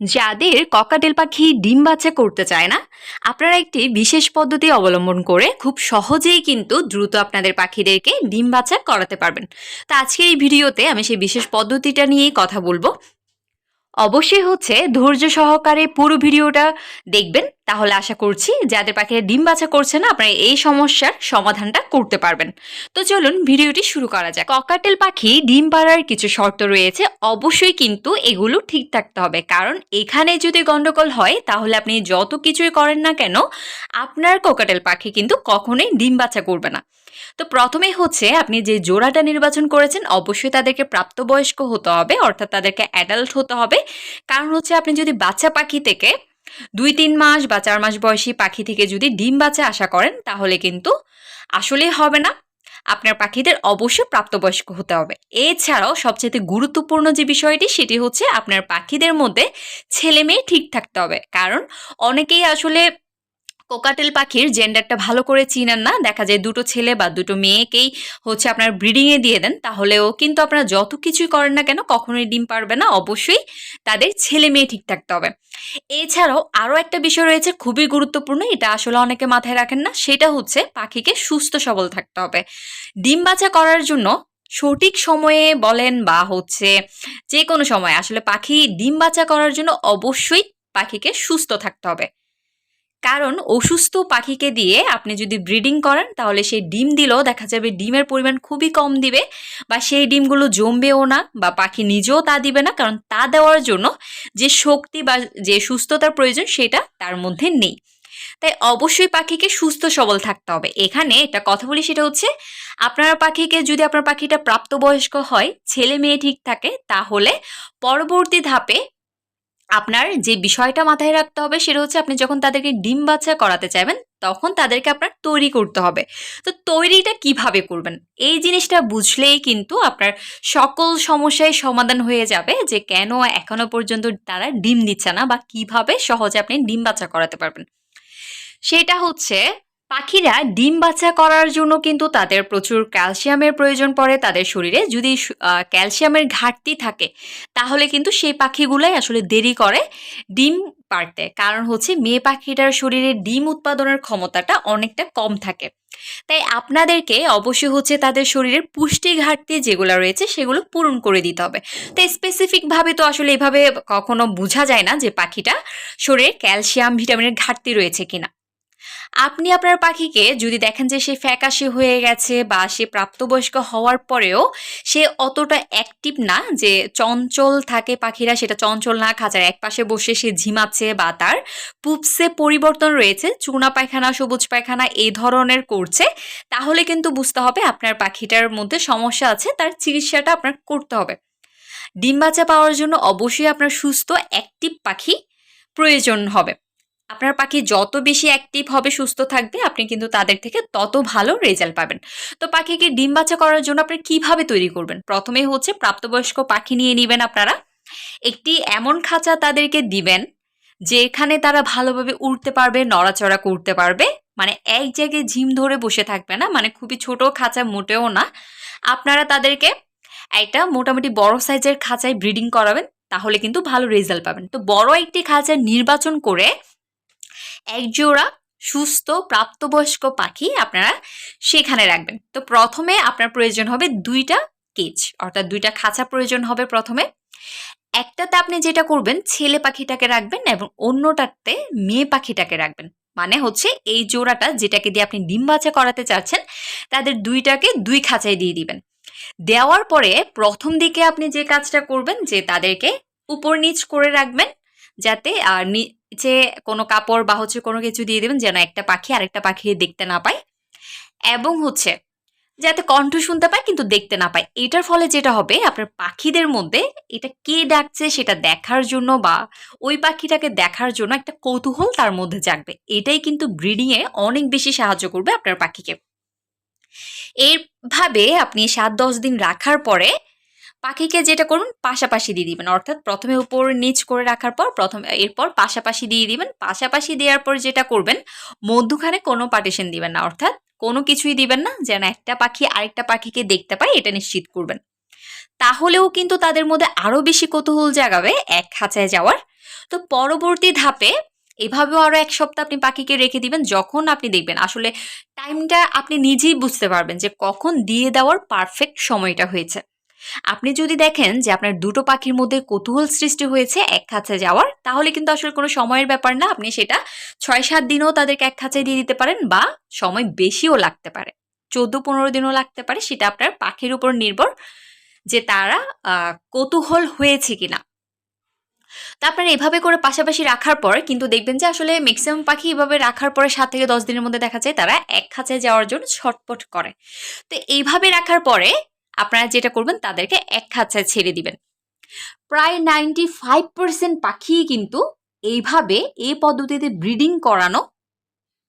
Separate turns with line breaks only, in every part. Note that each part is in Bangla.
যাদের ককাটেল পাখি ডিম বাচ্চা করতে চায় না, আপনারা একটি বিশেষ পদ্ধতি অবলম্বন করে খুব সহজেই কিন্তু দ্রুত আপনাদের পাখিদেরকে ডিম বাচ্চা করাতে পারবেন। তো আজকের এই ভিডিওতে আমি সেই বিশেষ পদ্ধতিটা নিয়েই কথা বলব। অবশ্যই হচ্ছে ধৈর্য সহকারে পুরো ভিডিওটা দেখবেন। তাহলে আশা করছি যাদের পাখিরা ডিম বাছা করছে না, আপনারা এই সমস্যার সমাধানটা করতে পারবেন। তো চলুন ভিডিওটি শুরু করা যাক। ককাটেল পাখি ডিম পাড়ার কিছু শর্ত রয়েছে, অবশ্যই কিন্তু এগুলো ঠিক থাকতে হবে। কারণ এখানে যদি গন্ডগোল হয়, তাহলে আপনি যত কিছুই করেন না কেন, আপনার কোকাটেল পাখি কিন্তু কখনোই ডিম বাছা করবে না। তো প্রথমে হচ্ছে আপনি যে জোড়াটা নির্বাচন করেছেন, অবশ্যই তাদেরকে প্রাপ্তবয়স্ক হতে হবে, অর্থাৎ তাদেরকে অ্যাডাল্ট হতে হবে। কারণ হচ্ছে আপনি যদি বাচ্চা পাখি থেকে দুই, তিন মাস বা চার মাস বয়সী পাখি থেকে যদি ডিম বাচ্চা আশা করেন, তাহলে কিন্তু আসলেই হবে না। আপনার পাখিদের অবশ্যই প্রাপ্তবয়স্ক হতে হবে। এছাড়াও সবচেয়ে গুরুত্বপূর্ণ যে বিষয়টি, সেটি হচ্ছে আপনার পাখিদের মধ্যে ছেলে মেয়ে ঠিক থাকতে হবে। কারণ অনেকেই আসলে কোকাটেল পাখির জেন্ডারটা ভালো করে চিনেন না। দেখা যায় দুটো ছেলে বা দুটো মেয়েকেই হচ্ছে আপনার ব্রিডিংয়ে দিয়ে দেন। তাহলেও কিন্তু আপনারা যত কিছুই করেন না কেন, কখনোই ডিম পারবে না। অবশ্যই তাদের ছেলে মেয়ে ঠিক থাকতে হবে। এছাড়াও আরও একটা বিষয় রয়েছে খুবই গুরুত্বপূর্ণ, এটা আসলে অনেকে মাথায় রাখেন না। সেটা হচ্ছে পাখিকে সুস্থ সবল থাকতে হবে। ডিম বাচ্চা করার জন্য সঠিক সময়ে বলেন বা হচ্ছে যে কোনো সময় আসলে পাখি ডিম বাচ্চা করার জন্য অবশ্যই পাখিকে সুস্থ থাকতে হবে। কারণ অসুস্থ পাখিকে দিয়ে আপনি যদি ব্রিডিং করেন, তাহলে সেই ডিম দিলেও দেখা যাবে ডিমের পরিমাণ খুবই কম দিবে বা সেই ডিমগুলো জমবেও না বা পাখি নিজেও তা দিবে না, কারণ তা দেওয়ার জন্য যে শক্তি বা যে সুস্থতার প্রয়োজন সেটা তার মধ্যে নেই। তাই অবশ্যই পাখিকে সুস্থ সবল থাকতে হবে। এখানে একটা কথা বলি, সেটা হচ্ছে আপনার পাখিকে, যদি আপনার পাখিটা প্রাপ্তবয়স্ক হয়, ছেলে মেয়ে ঠিক থাকে, তাহলে পরবর্তী ধাপে আপনার যে বিষয়টা মাথায় রাখতে হবে সেটা হচ্ছে আপনি যখন তাদেরকে ডিম বাচ্চা করাতে চাইবেন, তখন তাদেরকে আপনার তৈরি করতে হবে। তো তৈরিটা কীভাবে করবেন? এই জিনিসটা বুঝলেই কিন্তু আপনার সকল সমস্যায় সমাধান হয়ে যাবে যে কেন এখনও পর্যন্ত তারা ডিম দিচ্ছে না বা কীভাবে সহজে আপনি ডিম বাচ্চা করাতে পারবেন। সেটা হচ্ছে পাখিরা ডিম বাচ্চা করার জন্য কিন্তু তাদের প্রচুর ক্যালসিয়ামের প্রয়োজন পড়ে তাদের শরীরে। যদি ক্যালসিয়ামের ঘাটতি থাকে, তাহলে কিন্তু সেই পাখিগুলাই আসলে দেরি করে ডিম পারতে কারণ হচ্ছে মেয়ে পাখিটার শরীরে ডিম উৎপাদনের ক্ষমতাটা অনেকটা কম থাকে। তাই আপনাদেরকে অবশ্যই হচ্ছে তাদের শরীরের পুষ্টি ঘাটতি যেগুলো রয়েছে, সেগুলো পূরণ করে দিতে হবে। তাই স্পেসিফিকভাবে তো আসলে এভাবে কখনো বোঝা যায় না যে পাখিটা শরীরে ক্যালসিয়াম, ভিটামিনের ঘাটতি রয়েছে কিনা। আপনি আপনার পাখিকে যদি দেখেন যে সে ফ্যাকাশে হয়ে গেছে বা সে প্রাপ্তবয়স্ক হওয়ার পরেও সে অতটা অ্যাক্টিভ না, যে চঞ্চল থাকে পাখিরা, সেটা চঞ্চল না, খাঁচার এক পাশে বসে সে ঝিমাচ্ছে বা তার পুপসে পরিবর্তন রয়েছে, চুনা পায়খানা, সবুজ পায়খানা এই ধরনের করছে, তাহলে কিন্তু বুঝতে হবে আপনার পাখিটার মধ্যে সমস্যা আছে, তার চিকিৎসাটা আপনার করতে হবে। ডিম বাচ্চা পাওয়ার জন্য অবশ্যই আপনার সুস্থ অ্যাক্টিভ পাখি প্রয়োজন হবে। আপনার পাখি যত বেশি অ্যাক্টিভ হবে, সুস্থ থাকবে, আপনি কিন্তু তাদের থেকে তত ভালো রেজাল্ট পাবেন। তো পাখিকে ডিম বাচ্চা করার জন্য আপনি কীভাবে তৈরি করবেন? প্রথমে হচ্ছে প্রাপ্তবয়স্ক পাখি নিয়ে নেবেন আপনারা। একটি এমন খাঁচা তাদেরকে দিবেন, যেখানে তারা ভালোভাবে উড়তে পারবে, নড়াচড়া করতে পারবে। মানে এক জায়গায় ঝিম ধরে বসে থাকবে না মানে খুবই ছোট খাঁচা, মোটেও না। আপনারা তাদেরকে একটা মোটামুটি বড় সাইজের খাঁচায় ব্রিডিং করাবেন, তাহলে কিন্তু ভালো রেজাল্ট পাবেন। তো বড় একটি খাঁচা নির্বাচন করে একজোড়া সুস্থ প্রাপ্তবয়স্ক পাখি আপনারা সেখানে রাখবেন। তো প্রথমে আপনার প্রয়োজন হবে দুইটা কেজ, অর্থাৎ দুইটা খাঁচা প্রয়োজন হবে প্রথমে। একটাতে আপনি যেটা করবেন, ছেলে পাখিটাকে রাখবেন এবং অন্যটাতে মেয়ে পাখিটাকে রাখবেন। মানে হচ্ছে এই জোড়াটা যেটাকে দিয়ে আপনি ডিম করাতে চাচ্ছেন, তাদের দুইটাকে দুই খাঁচায় দিয়ে দিবেন। দেওয়ার পরে প্রথম দিকে আপনি যে কাজটা করবেন, যে তাদেরকে উপর নিচ করে রাখবেন যাতে আর নিচে কোনো কাপড় বা হচ্ছে কোনো কিছু দিয়ে দেবেন যেন একটা পাখি আরেকটা পাখি দেখতে না পায়। এবং হচ্ছে যাতে কণ্ঠ শুনতে পায় কিন্তু দেখতে না পায়। এটার ফলে যেটা হবে, আপনার পাখিদের মধ্যে এটা কে ডাকছে সেটা দেখার জন্য বা ওই পাখিটাকে দেখার জন্য একটা কৌতূহল তার মধ্যে জাগবে। এটাই কিন্তু ব্রিডিংয়ে অনেক বেশি সাহায্য করবে আপনার পাখিকে। এইভাবে আপনি সাত দশ দিন রাখার পরে পাখিকে যেটা করুন, পাশাপাশি দিয়ে দিবেন। অর্থাৎ প্রথমে উপর নিচ করে রাখার পর প্রথম, এরপর পাশাপাশি দিয়ে দিবেন। পাশাপাশি দেওয়ার পর যেটা করবেন, মধ্যখানে কোনো পার্টিশন দিবেন না। অর্থাৎ কোনো কিছুই দিবেন না, যেন একটা পাখি আরেকটা পাখিকে দেখতে পায়, এটা নিশ্চিত করবেন। তাহলেও কিন্তু তাদের মধ্যে আরও বেশি কৌতূহল জাগাবে এক খাঁচায় যাওয়ার। তো পরবর্তী ধাপে এভাবেও আরও এক সপ্তাহ আপনি পাখিকে রেখে দিবেন, যখন আপনি দেখবেন। আসলে টাইমটা আপনি নিজেই বুঝতে পারবেন যে কখন দিয়ে দেওয়ার পারফেক্ট সময়টা হয়েছে। আপনি যদি দেখেন যে আপনার দুটো পাখির মধ্যে কৌতূহল সৃষ্টি হয়েছে এক খাঁচায় যাওয়ার, তাহলে কিন্তু আসলে কোনো সময়ের ব্যাপার না। আপনি সেটা ছয় সাত দিনও তাদেরকে এক খাঁচায় দিয়ে দিতে পারেন বা সময় বেশিও লাগতে পারে। চোদ্দ পনেরো দিনও লাগতে পারে। সেটা আপনার পাখির উপর নির্ভর যে তারা কৌতূহল হয়েছে কিনা। তা আপনারা এভাবে করে পাশাপাশি রাখার পর কিন্তু দেখবেন যে আসলে ম্যাক্সিমাম পাখি এভাবে রাখার পরে সাত থেকে দশ দিনের মধ্যে দেখা যায় তারা এক খাঁচায় যাওয়ার জন্য ছটপট করে। তো এইভাবে রাখার পরে আপনারা যেটা করবেন তাদেরকে এক খাঁচায় ছেড়ে দিবেন। প্রায় নাইনটি ফাইভ পার্সেন্ট পাখি কিন্তু এইভাবে এই পদ্ধতিতে ব্রিডিং করানো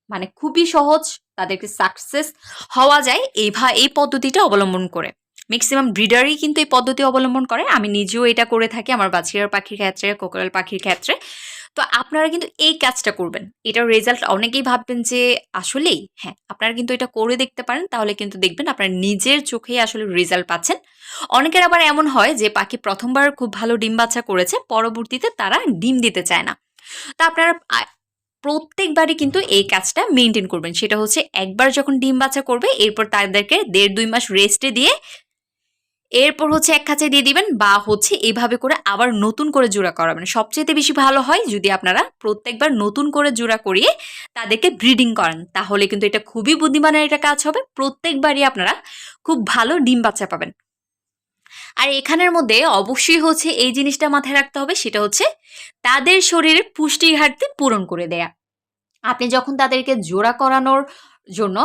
মানে খুবই সহজ, তাদেরকে সাকসেস হওয়া যায় এইভা এই পদ্ধতিটা অবলম্বন করে। ম্যাক্সিমাম ব্রিডারই কিন্তু এই পদ্ধতি অবলম্বন করে। আমি নিজেও এটা করে থাকি, আমার বাছিয়ার পাখির ক্ষেত্রে কোকরাল পাখির ক্ষেত্রে। তো আপনারা কিন্তু এই কাজটা করবেন। এটার রেজাল্ট অনেকেই ভাববেন যে আসলেই? হ্যাঁ আপনারা কিন্তু এটা করে দেখতে পারেন, তাহলে কিন্তু দেখবেন আপনার নিজের চোখেই আসলে রেজাল্ট পাচ্ছেন। অনেকের আবার এমন হয় যে পাখি প্রথমবার খুব ভালো ডিম বাচ্চা করেছে, পরবর্তীতে তারা ডিম দিতে চায় না। তা আপনারা প্রত্যেকবারই কিন্তু এই কাজটা মেনটেন করবেন। সেটা হচ্ছে একবার যখন ডিম বাচ্চা করবে, এরপর তাদেরকে দেড় দুই মাস রেস্টে দিয়ে এরপর হচ্ছে এক খাঁচায় দিয়ে দিবেন বা হচ্ছে এভাবে করে আবার নতুন করে জোড়া করাবেন। সবচেয়ে বেশি ভালো হয় যদি আপনারা প্রত্যেকবার নতুন করে জোড়া করিয়ে তাদেরকে ব্রিডিং করেন, তাহলে কিন্তু এটা খুবই বুদ্ধিমানের একটা কাজ হবে। প্রত্যেকবারই আপনারা খুব ভালো ডিম বাচ্চা পাবেন। আর এখানের মধ্যে অবশ্যই হচ্ছে এই জিনিসটা মাথায় রাখতে হবে, সেটা হচ্ছে তাদের শরীরের পুষ্টি ঘাটতি পূরণ করে দেয়া। আপনি যখন তাদেরকে জোড়া করানোর জন্য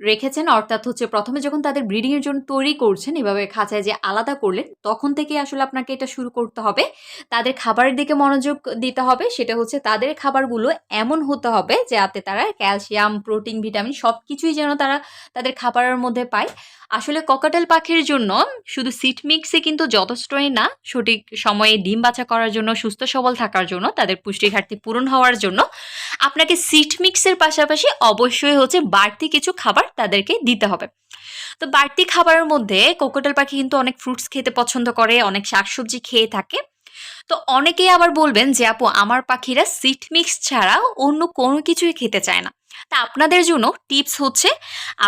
রেখেছেন, অর্থাৎ হচ্ছে প্রথমে যখন তাদের ব্রিডিং এর জন্য তৈরি করছেন, এভাবে খাঁচায় যে আলাদা করলেন, তখন থেকে আসলে আপনাকে এটা শুরু করতে হবে। তাদের খাবারের দিকে মনোযোগ দিতে হবে, সেটা হচ্ছে তাদের খাবারগুলো এমন হতে হবে যাতে তারা ক্যালসিয়াম, প্রোটিন, ভিটামিন সব কিছুই যেন তারা তাদের খাবারের মধ্যে পায়। আসলে ককাটেল পাখির জন্য শুধু সিট মিক্সে কিন্তু যথেষ্টই না। সঠিক সময়ে ডিম বাছা করার জন্য, সুস্থ সবল থাকার জন্য, তাদের পুষ্টি ঘাটতি পূরণ হওয়ার জন্য আপনাকে সিট মিক্সের পাশাপাশি অবশ্যই হচ্ছে বাড়তি কিছু খাবার তাদেরকে দিতে হবে। তো বাড়তি খাবারের মধ্যে কোকোটাল পাখি কিন্তু অনেক ফ্রুটস খেতে পছন্দ করে, অনেক শাকসবজি খেয়ে থাকে। তো অনেকেই আবার বলবেন যে, আপু, আমার পাখিরা সিট মিক্স ছাড়া অন্য কোনো কিছুই খেতে চায় না। তা আপনাদের জন্য টিপস হচ্ছে,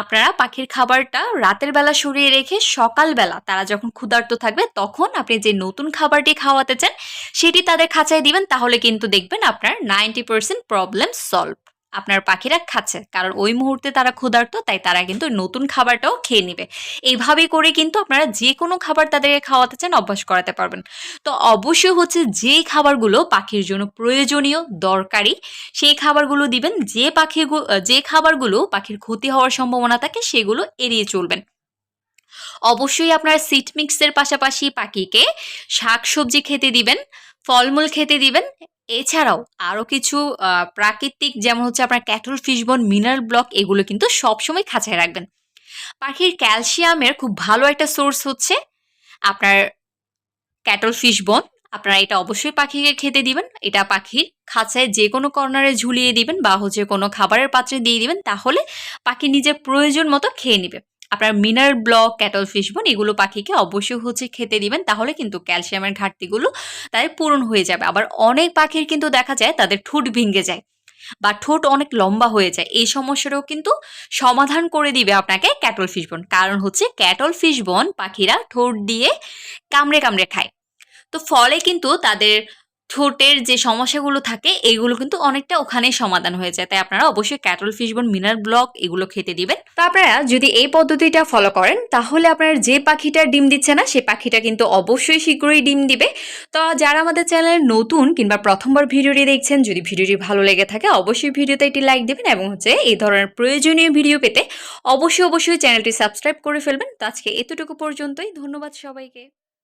আপনারা পাখির খাবারটা রাতের বেলা সরিয়ে রেখে সকালবেলা তারা যখন ক্ষুধার্ত থাকবে তখন আপনি যে নতুন খাবারটি খাওয়াতে চান, সেটি তাদের খাঁচায় দিবেন, তাহলে কিন্তু দেখবেন আপনার নাইনটি পার্সেন্ট প্রবলেম সলভ আপনার পাখিরা খাচ্ছে। কারণ ওই মুহূর্তে তারা ক্ষুধার্ত, তাই তারা কিন্তু নতুন খাবারটাও খেয়ে নেবে। এইভাবেই করে কিন্তু আপনারা যে কোনো খাবার তাদেরকে খাওয়াতে চান, অভ্যাস করাতে পারবেন। তো অবশ্যই হচ্ছে যে খাবারগুলো পাখির জন্য প্রয়োজনীয়, দরকারি, সেই খাবারগুলো দিবেন। যে পাখি যে খাবারগুলো পাখির ক্ষতি হওয়ার সম্ভাবনা থাকে, সেগুলো এড়িয়ে চলবেন। অবশ্যই আপনারা সিট মিক্সের পাশাপাশি পাখিকে শাক সবজি খেতে দিবেন, ফলমূল খেতে দিবেন এছাড়াও আরও কিছু প্রাকৃতিক যেমন হচ্ছে আপনার ক্যাটল, ফিশবন, মিনারেল ব্লক এগুলো কিন্তু সবসময় খাঁচায় রাখবেন। পাখির ক্যালসিয়ামের খুব ভালো একটা সোর্স হচ্ছে আপনার ক্যাটল, ফিশবন। আপনারা এটা অবশ্যই পাখিকে খেতে দিবেন। এটা পাখির খাঁচায় যে কোনো কর্নারে ঝুলিয়ে দিবেন বা হচ্ছে কোনো খাবারের পাত্রে দিয়ে দিবেন, তাহলে পাখি নিজের প্রয়োজন মতো খেয়ে নেবে। আপনার মিনার ব্লক, ক্যাটল ফিশবন এগুলো পাখিকে অবশ্যই হচ্ছে খেতে দিবেন। তাহলে কিন্তু ক্যালসিয়ামের ঘাটতিগুলো তাদের পূরণ হয়ে যাবে। আবার অনেক পাখির কিন্তু দেখা যায় তাদের ঠোঁট ভেঙে যায় বা ঠোঁট অনেক লম্বা হয়ে যায়। এই সমস্যাটাও কিন্তু সমাধান করে দিবে আপনাকে ক্যাটল ফিশবন কারণ হচ্ছে ক্যাটল ফিশবন পাখিরা ঠোঁট দিয়ে কামড়ে কামড়ে খায়। তো ফলে কিন্তু তাদের ঠোঁটের যে সমস্যাগুলো থাকে এগুলো কিন্তু অনেকটা ওখানেই সমাধান হয়ে যায়। তাই আপনারা অবশ্যই ক্যাটল ফিশবন মিনার ব্লক এগুলো খেতে দিবেন। তো আপনারা যদি এই পদ্ধতিটা ফলো করেন, তাহলে আপনার যে পাখিটা ডিম দিচ্ছে না, সে পাখিটা কিন্তু অবশ্যই শীঘ্রই ডিম দিবে। তো যারা আমাদের চ্যানেলে নতুন কিংবা প্রথমবার ভিডিওটি দেখছেন, যদি ভিডিওটি ভালো লেগে থাকে, অবশ্যই ভিডিওতে একটি লাইক দেবেন এবং হচ্ছে এই ধরনের প্রয়োজনীয় ভিডিও পেতে অবশ্যই অবশ্যই চ্যানেলটি সাবস্ক্রাইব করে ফেলবেন। তো আজকে এতটুকু পর্যন্তই। ধন্যবাদ সবাইকে।